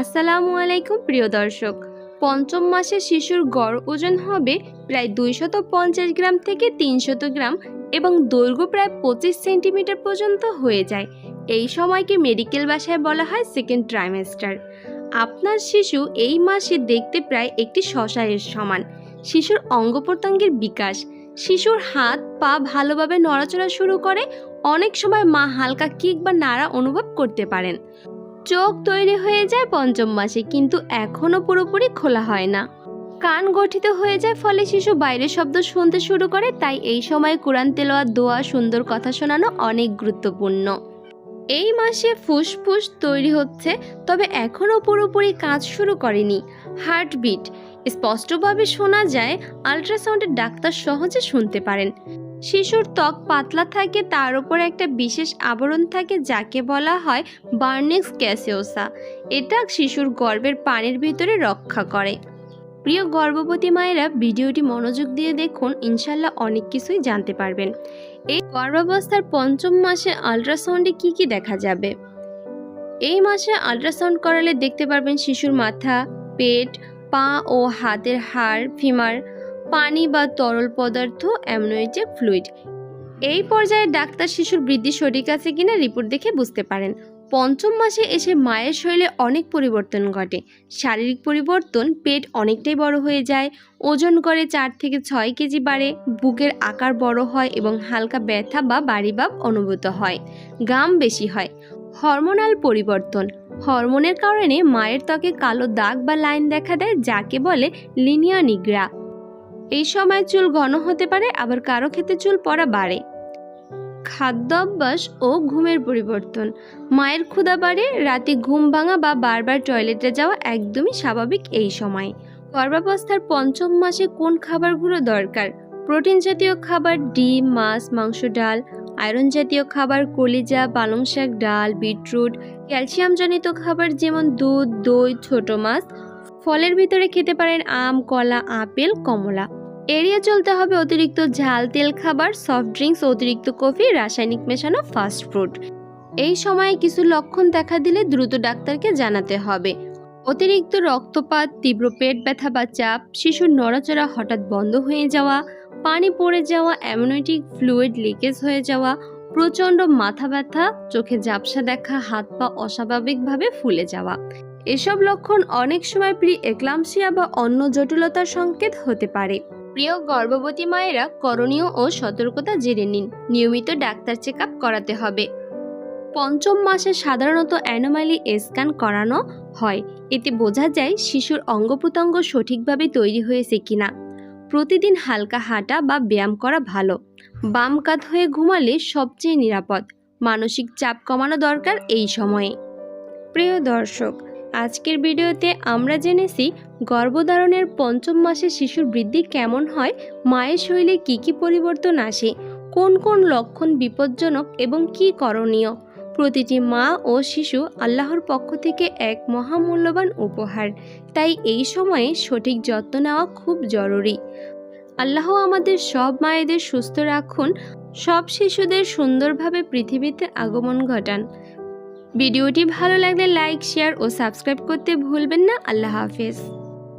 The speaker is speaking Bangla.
আসসালামু আলাইকুম, প্রিয় দর্শক। পঞ্চম মাসে শিশুর গড় ওজন হবে প্রায় দুইশত পঞ্চাশ গ্রাম থেকে তিনশত গ্রাম এবং দৈর্ঘ্য প্রায় পঁচিশ সেন্টিমিটার পর্যন্ত হয়ে যায়। এই সময়কে মেডিকেল ভাষায় বলা হয় সেকেন্ড ট্রাইমেস্টার আপনার শিশু এই মাসে দেখতে প্রায় একটি শশায়ের সমান। শিশুর অঙ্গ প্রত্যঙ্গের বিকাশ। শিশুর হাত, পা ভালোভাবে নড়াচড়া শুরু করে। অনেক সময় মা হালকা কিক বা নাড়া অনুভব করতে পারেন। চোখ তৈরি হয়ে যায় পঞ্চম মাসে, কিন্তু এখনও পুরোপুরি খোলা হয় না। কান গঠিত হয়ে যায় ফলে শিশু বাইরের শব্দ শুনতে শুরু করে, তাই এই সময় কোরআন তেলোয়া দোয়া, সুন্দর কথা শোনানো অনেক গুরুত্বপূর্ণ। এই মাসে ফুসফুস তৈরি হচ্ছে, তবে এখনও পুরোপুরি কাজ শুরু করেনি। হার্টবিট, স্পষ্টভাবে শোনা যায় আল্ট্রাসাউন্ডের ডাক্তার সহজে শুনতে পারেন। শিশুর ত্বক পাতলা থাকে, তার উপর একটা বিশেষ আবরণ থাকে, যাকে বলা হয় বার্নিক্স ক্যাসিওসা। এটা শিশুর গর্ভের পানির ভিতরে রক্ষা করে। প্রিয় গর্ভবতী মায়েরা ভিডিওটি মনোযোগ দিয়ে দেখুন ইনশাল্লাহ অনেক কিছুই জানতে পারবেন। এই গর্ভাবস্থার পঞ্চম মাসে আল্ট্রাসাউন্ডে কি কি দেখা যাবে? এই মাসে আল্ট্রাসাউন্ড করালে দেখতে পারবেন শিশুর মাথা, পেট, পা ও হাতের হাড়, ফিমার পানি বা তরল পদার্থ অ্যামনোয়েটিক ফ্লুইড। এই পর্যায়ে ডাক্তার শিশুর বৃদ্ধি সঠিক আছে কিনা রিপোর্ট দেখে বুঝতে পারেন। পঞ্চম মাসে এসে মায়ের শরীরে অনেক পরিবর্তন ঘটে। শারীরিক পরিবর্তন পেট অনেকটাই বড় হয়ে যায়, ওজন করে চার থেকে ছয় কেজি বাড়ে, বুকের আকার বড় হয় এবং হালকা ব্যথা বা বাড়িভাব অনুভূত হয় গাম বেশি হয়। হরমোনাল পরিবর্তন। হরমোনের কারণে মায়ের ত্বকে কালো দাগ বা লাইন দেখা দেয়, যাকে বলে লিনিয়া নিগ্রা। এই সময় চুল ঘন হতে পারে, আবার কারও ক্ষেত্রে চুল পড়া বাড়ে। খাদ্য অভ্যাস ও ঘুমের পরিবর্তন। মায়ের ক্ষুধা বাড়ে, রাতে ঘুম ভাঙা বা বারবার টয়লেটে যাওয়া একদমই স্বাভাবিক এই সময়। গর্ভাবস্থার পঞ্চম মাসে কোন খাবারগুলো দরকার? প্রোটিন জাতীয় খাবার, ডিম, মাছ, মাংস, ডাল, আয়রন জাতীয় খাবার, কলিজা, পালং শাক, ডাল, বিটরুট ক্যালসিয়ামজনিত খাবার যেমন দুধ, দই, ছোট মাছ। ফলের ভিতরে খেতে পারেন আম, কলা, আপেল, কমলা। এড়িয়ে চলতে হবে অতিরিক্ত ঝাল, তেল খাবার সফট ড্রিঙ্কস অতিরিক্ত কফি রাসায়নিক মেশানো ফাস্ট ফুড এই সময়ে কিছু লক্ষণ দেখা দিলে দ্রুত ডাক্তারকে জানাতে হবে। অতিরিক্ত রক্তপাত, তীব্র পেট ব্যথা বা চাপ, শিশুর নড়াচড়া হঠাৎ বন্ধ হয়ে যাওয়া, পানি পড়ে যাওয়া অ্যামনোটিক ফ্লুইড লিকেজ হয়ে যাওয়া, প্রচণ্ড মাথা ব্যথা, চোখে ঝাপসা দেখা, হাত পা অস্বাভাবিকভাবে ফুলে যাওয়া। এসব লক্ষণ অনেক সময় প্রি এক্লামসিয়া বা অন্য জটিলতার সংকেত হতে পারে। প্রিয় গর্ভবতী মায়েরা করণীয় ও সতর্কতা জেনে নিন। নিয়মিত ডাক্তার চেক করাতে হবে। পঞ্চম মাসে সাধারণত অ্যানোমালি স্ক্যান করানো হয়। এতে বোঝা যায় শিশুর অঙ্গ প্রত্যঙ্গ সঠিকভাবে তৈরি হয়েছে কিনা। প্রতিদিন হালকা হাঁটা বা ব্যায়াম করা ভালো। বাম কাত হয়ে ঘুমালে সবচেয়ে নিরাপদ। মানসিক চাপ কমানো দরকার এই সময়ে। প্রিয় দর্শক, আজকের ভিডিওতে আমরা জেনেছি গর্ভধারণের পঞ্চম মাসে শিশুর বৃদ্ধি কেমন হয়? মায়ের শরীরে কী কী পরিবর্তন আসে? কোন কোন লক্ষণ বিপজ্জনক এবং কী করণীয়? প্রতিটি মা ও শিশু আল্লাহর পক্ষ থেকে এক মহামূল্যবান উপহার। তাই এই সময়ে সঠিক যত্ন নেওয়া খুব জরুরি। আল্লাহ আমাদের সব মায়েদের সুস্থ রাখুন। সব শিশুদের সুন্দরভাবে পৃথিবীতে আগমন ঘটান। ভিডিওটি ভালো লাগলে লাইক, শেয়ার ও সাবস্ক্রাইব করতে ভুলবেন না। আল্লাহ হাফেজ।